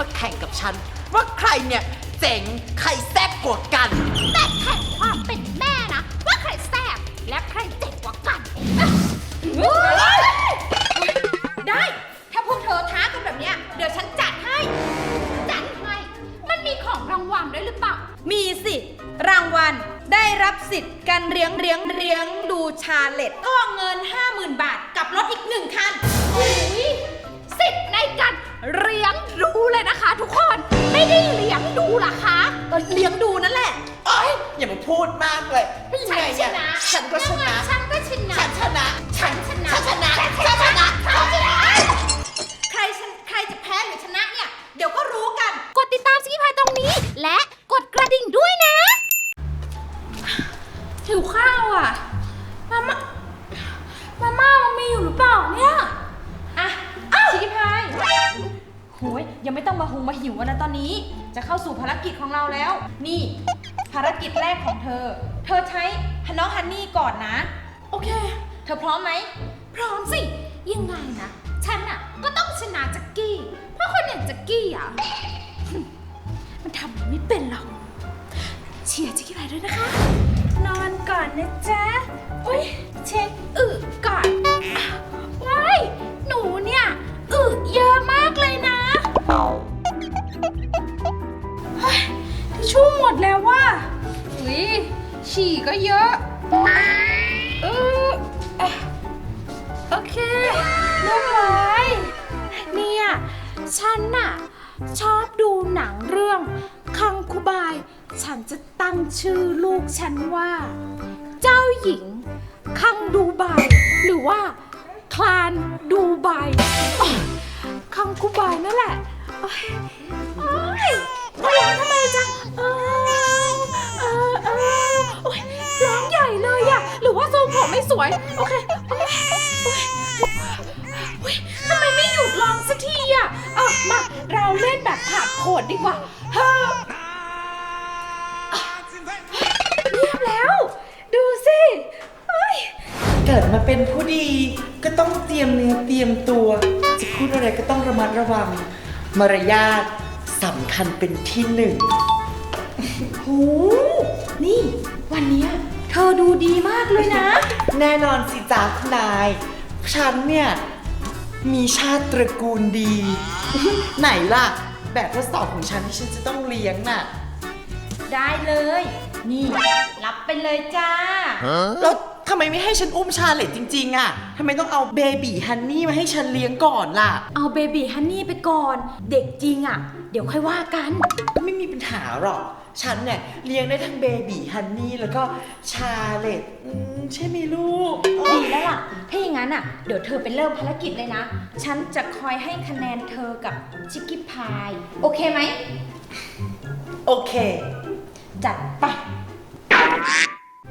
งั้นน่ะเธอก็มาแข่งกับฉัน ว่าใครเนี่ยเจ๋งใครแซ่บกว่ากัน แต่แข่งความเป็นแม่นะ ว่าใครแซ่บและใครเจ๋งกว่ากันได้ ถ้าพวกเธอท้ากันแบบเนี้ยเดี๋ยวฉันจัดให้ จัดให้ มันมีของรางวัลด้วยหรือเปล่า มีสิ รางวัลได้รับสิทธิ์การเลี้ยงเลี้ยงเลี้ยงดูชาเลตก็เงิน 50,000 บาทกับรถอีกหนึ่งคันอุ๊ยสิทธิ์ในการ เลี้ยงดูเลยนะคะ ทุกคน ไม่ได้เลี้ยงดูเหรอคะก็เลี้ยงดูนั่นแหละ เอ้ยอย่ามาพูดมากเลยเป็นฉัไงนชเนี่ยนะฉันก็ชนะ ฉันก็ชนะ ฉัน กิจแรกของเธอ เธอใช้น้องฮันนี่ก่อนนะ โอเค เธอพร้อมไหม พร้อมสิ ยังไงนะ ฉันอะ ก็ต้องชนะแจ็กกี้ เพราะคนอย่างแจ็กกี้อะ มันทำอะไรไม่เป็นหรอก เชียร์แจ็กกี้ไปด้วยนะคะ นอนก่อนนะจ๊ะ อุ้ยเช็คอึก่อนอ้าวว้ายหนูเนี่ยอึเยอะมากเลยนะทิชชู่หมดแล้วว่าอุ้ ยฉี่ก็เยอะเอออะโอเคเรียบร้อยเนี่ยฉันน่ะ ชอบดูหนังเรื่อง คังคูบาย ฉันจะตั้งชื่อลูกฉันว่า เจ้าหญิง คังดูไบหรือว่า คลานดูไบอ๊ยคังคูบายนั่นแหละโอ๊ยโอ๊ยทำไมจ๊ะ สวย โอเคโอ๊ยโอ้ยทำไมไม่หยุดร้องสักทีอะเออมา เราเล่นแบบผ่าโผดดีกว่าเฮ้อเงียบแล้ว ดูสิเฮ้ยเกิดมาเป็นผู้ดีก็ต้องเตรียมเนื้อเตรียมตัว จะพูดอะไรก็ต้องระมัดระวัง มารยาทสำคัญเป็นที่หนึ่งโหนี่ วันเนี้ยเธอดูดีมากเลยนะ แน่นอนสิจ้าคุณนาย ฉันเนี่ย มีชาติตระกูลดี ไหนล่ะ แบบทดสอบของฉันที่ฉันจะต้องเลี้ยงน่ะ ได้เลย นี่ รับไปเลยจ้า แล้วทำไมไม่ให้ฉันอุ้มชาเลตจริง ๆ อะทำไมต้องเอาเบบีฮันนี่มาให้ฉันเลี้ยงก่อนล่ะ เอาเบบีฮันนี่ไปก่อน เด็กจริงอะ เดี๋ยวค่อยว่ากัน ไม่มีปัญหาหรอก ฉันเนี่ยเลี้ยงได้ทั้งเบบีฮันนี่แล้วก็ชาเลตอืมใช่ไหมลูกดีแล้วล่ะ ถ้าอย่างนั้นอะ เดี๋ยวเธอไปเริ่มภารกิจเลยนะ ฉันจะคอยให้คะแนนเธอกับชิคกี้พาย โอเคไหม โอเค จัดไป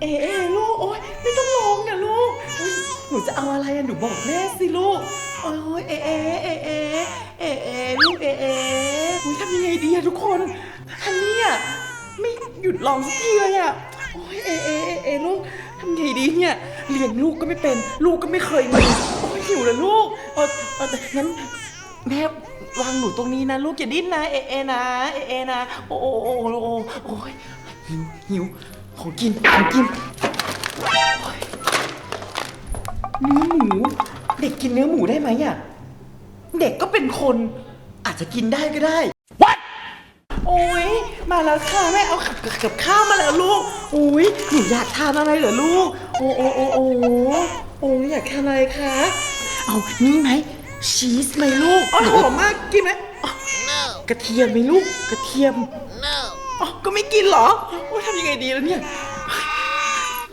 เอ๋เอ๋ลูกโอ๊ยไม่ต้องร้องนะลูกเฮ้ยหนูจะเอาอะไรอะหนูบอกแม่สิลูกโอ๊ยเอ๋เอ๋เอ๋เอ๋เอ๋เอ๋ลูกเอ๋เอ๋อุ๊ยทำยังไงดีอะทุกคนฮันนี่อะ ไม่หยุดร้องสักทีเลยอะโอ๊ยเอเอเอเอลูกทำไงดีเนี่ยเลี้ยงลูกก็ไม่เป็น ลูกก็ไม่เคยมีโอ๊ยหิวเลยลูกเออเอองั้นแม่วางหนูตรงนี้นะ ลูกอย่าดิ้นนะเอเอนะเอเอนะโอ้โอ้โอ้โอ้โอ้ยหิวหิวของกินของกินเนื้อหมูเด็กกินเนื้อหมูได้ไหมอะเด็กก็เป็นคนอาจจะกินได้ก็ได้ โอ้ยมาแล้วค่ะแม่เอากับกับกับข้าวมาแล้วลูกโอ้ยหนูอยากทานอะไรเหรอลูก โอ้โอ้โอ้โอ้โอ้อยากทานอะไรคะ เอานี่ไหมชีสไหมลูกอ๋อหอมมากกินไหมอ๋อกระเทียมไหมลูกกระเทียมอ๋อก็ไม่กินเหรอโอ้ยทำยังไงดีแล้วเนี่ย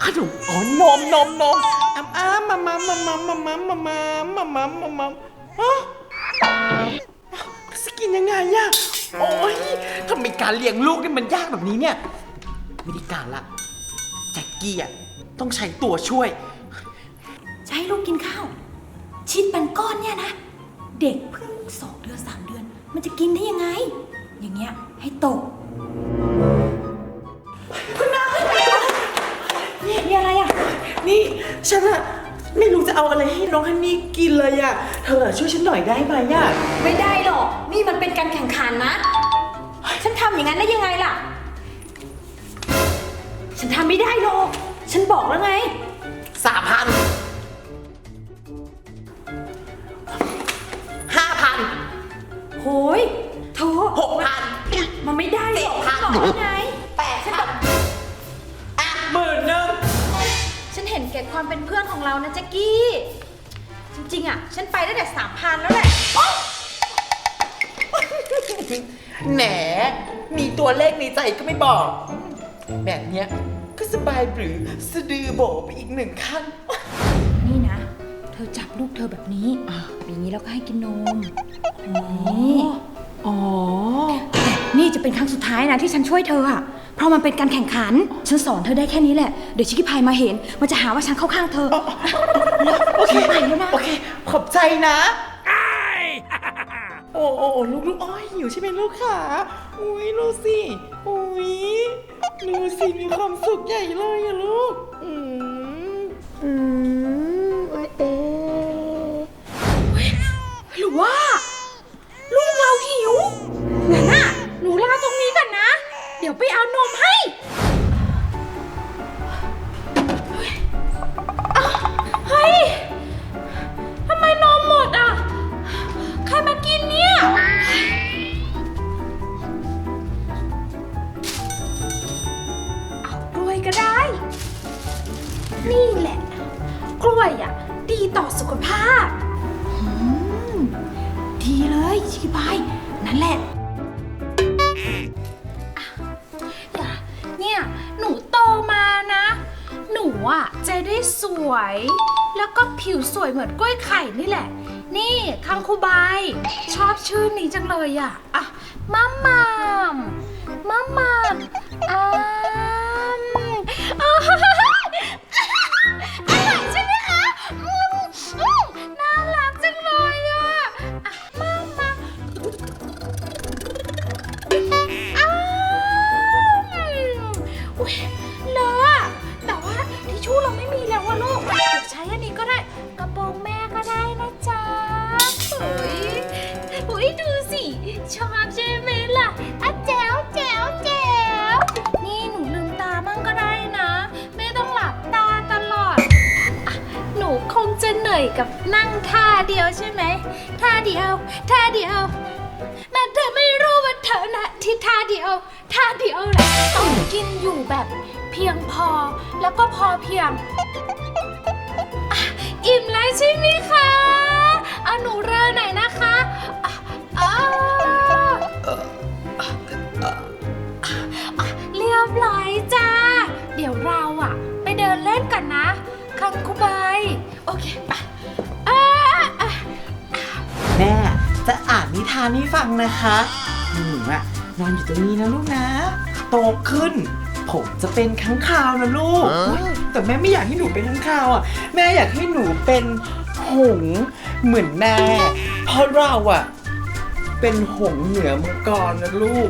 ขนมอ๋อนมนมนมอ้ำอ้ำมามามามามามามามามามามามาอ๋อจะกินยังไงอะ โอ้ยทำไมการเลี้ยงลูกนี่มันยากแบบนี้เนี่ย ไม่ได้การละแจ็คกี้อะต้องใช้ตัวช่วย จะให้ลูกกินข้าวชิ้นเป็นก้อนเนี่ยนะ เด็กเพิ่งสองเดือนสามเดือน มันจะกินได้ยังไง อย่างเงี้ยให้ตก คุณนายนี่มีอะไรอะ นี่ฉันอะ ไม่รู้จะเอาอะไรให้น้องฮันนี่กินเลยอะเธอช่วยฉันหน่อยได้ไหมอะไม่ได้หรอก นี่มันเป็นการแข่งขันนะ ฉันทำอย่างนั้นได้ยังไงล่ะ ฉันทำไม่ได้หรอก ฉันบอกแล้วไง สามพันห้าพันโหยเธอหกพันมันไม่ได้หรอกสิบพันฉันบอกแล้วไง ห็นแก่ความเป็นเพื่อนของเรานะแจ็กกี้ จริงๆอะ ฉันไปได้แต่สามพันแล้วแหละแหนมีตัวเลขในใจก็ไม่บอก แบบเนี้ยก็สบายหรือสะดือโบไปอีกหนึ่งขั้น นี่นะ เธอจับลูกเธอแบบนี้อย่างนี้แล้วก็ให้กินนมนี่ อ๋อแต่นี่จะเป็นครั้งสุดท้ายนะที่ฉันช่วยเธออะเพราะมันเป็นการแข่งขัน ฉันสอนเธอได้แค่นี้แหละ เดี๋ยวชิคกี้พายมาเห็น มันจะหาว่าฉันเข้าข้างเธอ โอเคไปแล้วนะ โอเค ขอบใจนะ โอ้โอ้โอ้ลูกลูกอ้อยหิวใช่ไหมลูกค่ะอุ้ยดูสิอุ้ยดูสิมีความสุขใหญ่เลยอะลูก อืมอืมเอ้ยเอ๊ะหรือว่าลูกเรา หิวงั้นน่ะหนูลาตรงนี้ก่อนนะ เดี๋ยวไปเอานมให้เฮ้ย บาย ชอบชื่อนี้จังเลยอะ อะมัมมัมมัมมัมอ่า ยกับนั่งท่าเดียวใช่ไหมท่าเดียวท่าเดียวแม่เธอไม่รู้ว่าเธอนะที่ท่าเดียวท่าเดียวแหละต้องกินอยู่แบบเพียงพอแล้วก็พอเพียงอะอิ่มแล้วใช่ไหมคะเอาหนูเรอานนิทานให้ฟังนะคะหนูอะนอนอยู่ตรงนี้นะลูกนะ โตขึ้น ผมจะเป็นค้างคาวนะลูกอุ๊ยแต่แม่ไม่อยากให้หนูเป็นค้างคาวอะแม่อยากให้หนูเป็นหงส์เหมือนแม่เพราะเราอะเป็นหงส์เหนือมังกรนะลูก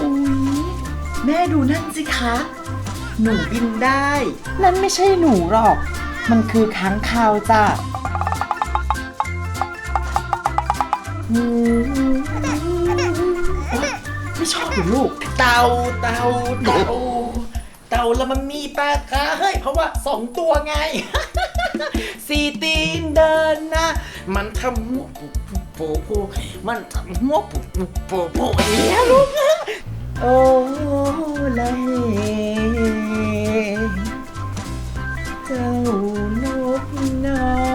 อุ้ยแม่ดูนั่นสิคะ หนูบินได้ นั่นไม่ใช่หนูหรอก มันคือค้างคาวจ้ะ ไม่ชอบเหรอลูก เต่าเต่าเต่าเต่าแล้วมันมีแปดขาเฮ้ย เพราะว่าสองตัวไง สี่ตีนเดินนะ มันทำหัวปูปูปูปูมันทำหัวปูปูปูปูเนี่ยลูกโอ้ละเฮเจ้านกน้อย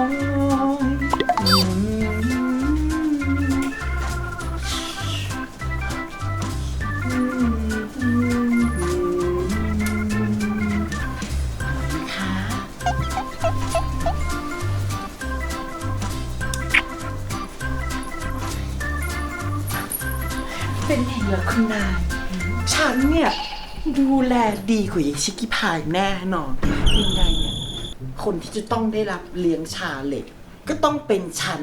ดีกว่ายายชิคกี้พายแน่นอนยังไงเนี่ยคนที่จะต้องได้รับเลี้ยงชาเล็ก ก็ต้องเป็นฉัน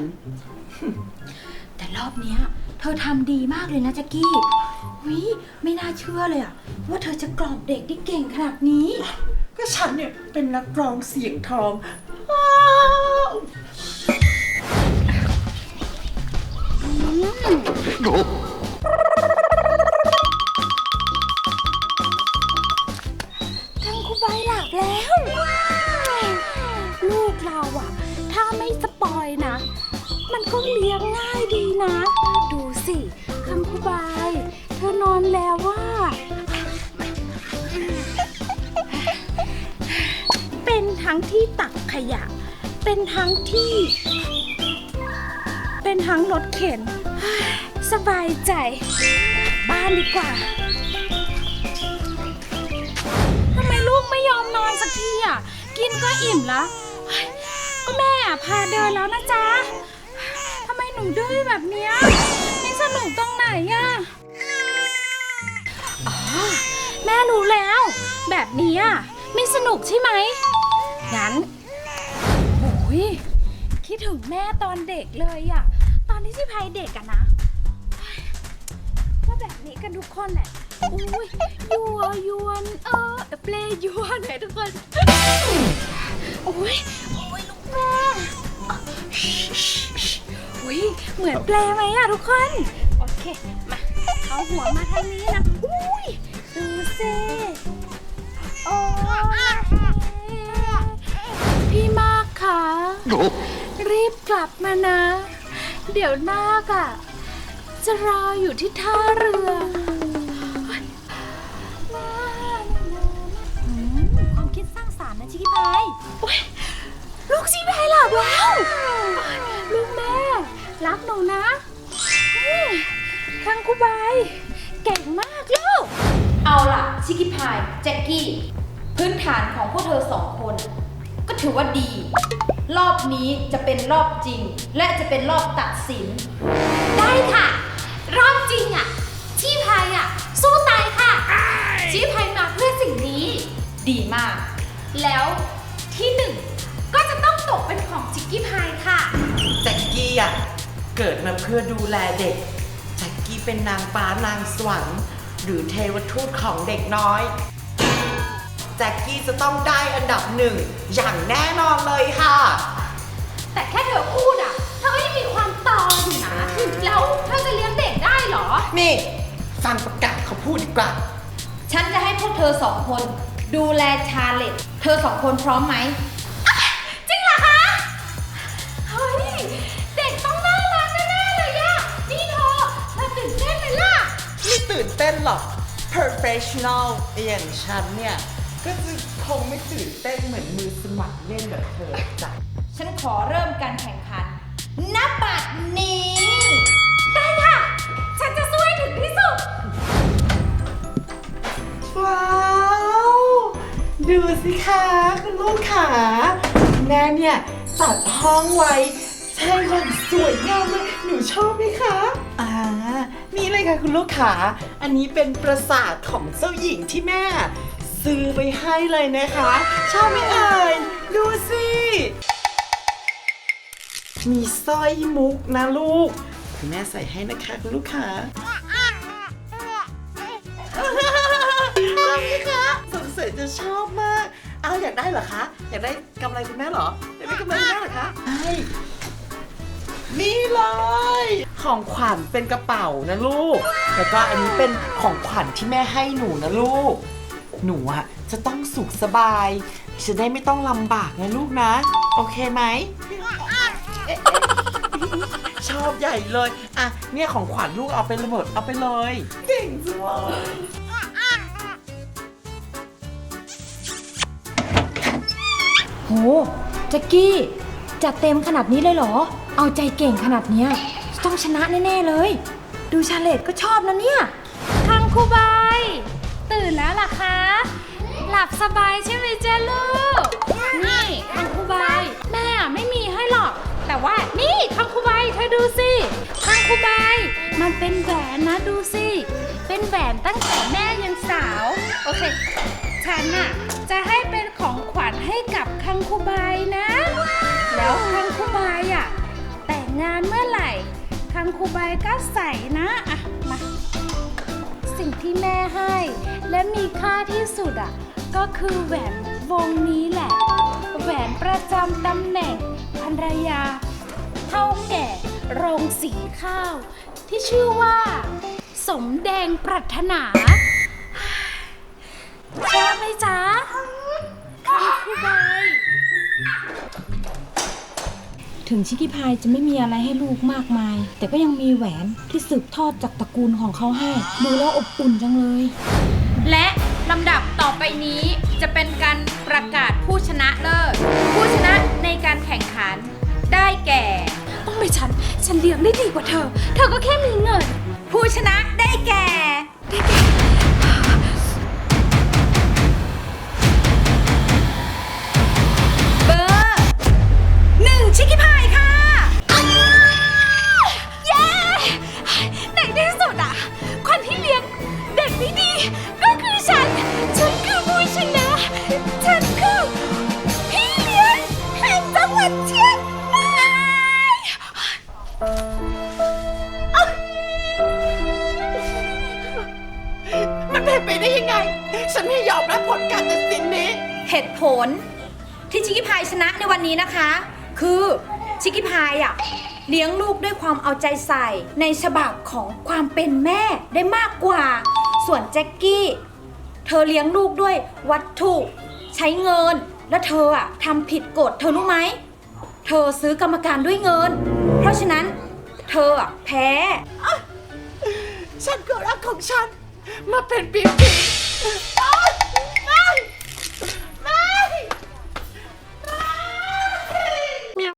แต่รอบเนี้ย เธอทำดีมากเลยนะแจ็กกี้วิไม่น่าเชื่อเลยอะว่าเธอจะกล่อมเด็กได้เก่งขนาดนี้ ก็ฉันเนี่ยเป็นนักร้องเสียงทองอ้าว ดีนะ ดูสิคังคูใบเธอนอนแล้วว่า เป็นทั้งที่ตักขยะ เป็นทั้งที่ เป็นทั้งรถเข็น สบายใจ บ้านดีกว่าทำไมลูกไม่ยอมนอนสักทีอะ กินก็อิ่มแล้วก็แม่อะพาเดินแล้วนะจ๊ะ ดื้อแบบเนี้ยไม่สนุกตรงไหนอะอ๋อแม่รู้แล้ว แบบนี้อะไม่สนุกใช่ไหมงั้นโอ้ยคิดถึงแม่ตอนเด็กเลยอะตอนที่ชิพายเด็กอะนะก็แบบนี้กันทุกคนแหละอุ้ยยัวยวนเออเปลยวนเลยทุกคนโอ้ยโอ้ยลูกแม่ อุ้ยเหมือนแปลไหมอะทุกคน โอเค มาเอาหัวมาทางนี้นะอุ้ยดูสิโอ้ยพี่มากค่ะรีบกลับมานะ เดี๋ยวนาคอะจะรออยู่ที่ท่าเรือความคิดสร้างสารรค์นะชิคกี้พายลูกชิคกี้พายหลับแล้ว รักหนูนะนี่คังคูบายเก่งมากลูก เอาล่ะ ชิคกี้พายแจ็คกี้ พื้นฐานของพวกเธอสองคน ก็ถือว่าดี รอบนี้จะเป็นรอบจริง และจะเป็นรอบตัดสิน ได้ค่ะ รอบจริงอะ ชีพายอะ สู้ตายค่ะ ชีพายมาเพื่อสิ่งนี้ ดีมาก แล้วที่หนึ่งก็จะต้องตกเป็นของชิคกี้พายค่ะ แจ็คกี้อะ เกิดมาเพื่อดูแลเด็กแจ็คกี้เป็นนางฟ้านางสวรรค์หรือเทวทูตของเด็กน้อยแจ็คกี้จะต้องได้อันดับหนึ่งอย่างแน่นอนเลยค่ะ แต่แค่เธอพูดอะ เธอก็ยังมีความตออยู่นะแล้วเธอจะเลี้ยงเด็กได้เหรอ นี่ฟังประกาศเขาพูดดีกว่า ฉันจะให้พวกเธอสองคน ดูแลชาเลตเธอสองคนพร้อมไหม ตื่นเต้นหรอก professional อย่างฉันเนี่ย ก็จะคงไม่ตื่นเต้นเหมือนมือสมัครเล่นแบบเธอจ้ะฉันขอเริ่มการแข่งขันนับบัดนี้ ได้ค่ะ ฉันจะสู้ให้ถึงที่สุด ว้าว ดูสิคะคุณลูกขาแม่เนี่ยจัดห้องไว้ ใช่ค่ะสวยงามเลย หนูชอบไหมคะอ่า นี่เลยค่ะคุณลูกขาอันนี้เป็นปราสาทของเจ้าหญิงที่แม่ ซื้อไปให้เลยนะคะชอบไหมเอ่ยดูสิมีสร้อยมุกนะลูก คุณแม่ใส่ให้นะคะคุณลูกค้าชอบไหมคะสงสัยจะชอบมาก เอาอยากได้เหรอคะ อยากได้กำไรคุณแม่เหรอ อยากได้กำไรคุณแม่เหรอคะใช่ นี่เลย ของขวัญเป็นกระเป๋านะลูก แล้วก็อันนี้เป็นของขวัญที่แม่ให้หนูนะลูก หนูอะจะต้องสุขสบาย จะได้ไม่ต้องลำบากนะลูกนะ โอเคไหม ชอบใหญ่เลย อะ เนี่ยของขวัญลูกเอาไปเลยหมดเอาไปเลย เก่งจังเลยโหแจ็คกี้จัดเต็มขนาดนี้เลยเหรอ เอาใจเก่งขนาดเนี้ยต้องชนะแน่ ๆ เลย ดูชาเลตก็ชอบนะเนี่ยคังคูบายตื่นแล้วล่ะคะ หลับสบายใช่ไหมเจลูก นี่คังคูบายแม่อะไม่มีให้หรอก แต่ว่านี่คังคูบายเธอดูสิคังคูบายมันเป็นแหวนนะดูสิ เป็นแหวนตั้งแต่แม่ยังสาว โอเค ฉันน่ะจะให้เป็นของขวัญให้กับคังคูบายนะ แล้วคังคูบายอะ งานเมื่อไหร่คังครูใบก็ใส่นะอะมาสิ่งที่แม่ให้ และมีค่าที่สุดอะก็คือแหวนวงนี้แหละ แหวนประจำตำแหน่งภรรยาเท่าแก่โรงสีข้าว ที่ชื่อว่า สมแดงปรารถนา ถึงชิคกี้พายจะไม่มีอะไรให้ลูกมากมาย แต่ก็ยังมีแหวนที่สืบทอดจากตระกูลของเขาให้ดูแล้วอบอุ่นจังเลย และลำดับต่อไปนี้จะเป็นการประกาศผู้ชนะเลิศผู้ชนะในการแข่งขันได้แก่ ต้องไปฉัน ฉันเลี้ยงได้ดีกว่าเธอ เธอก็แค่มีเงิน ผู้ชนะได้แก่เบ นะในวันนี้นะคะ คือชิคกี้พายอะเลี้ยงลูกด้วยความเอาใจใส่ ในฉบับของความเป็นแม่ได้มากกว่า ส่วนแจ็คกี้ เธอเลี้ยงลูกด้วยวัตถุใช้เงิน และเธออะทำผิดกฎเธอรู้ไหม เธอซื้อกรรมการด้วยเงิน เพราะฉะนั้น เธออะแพ้ ฉันก็รักของฉัน มาเป็นปีๆ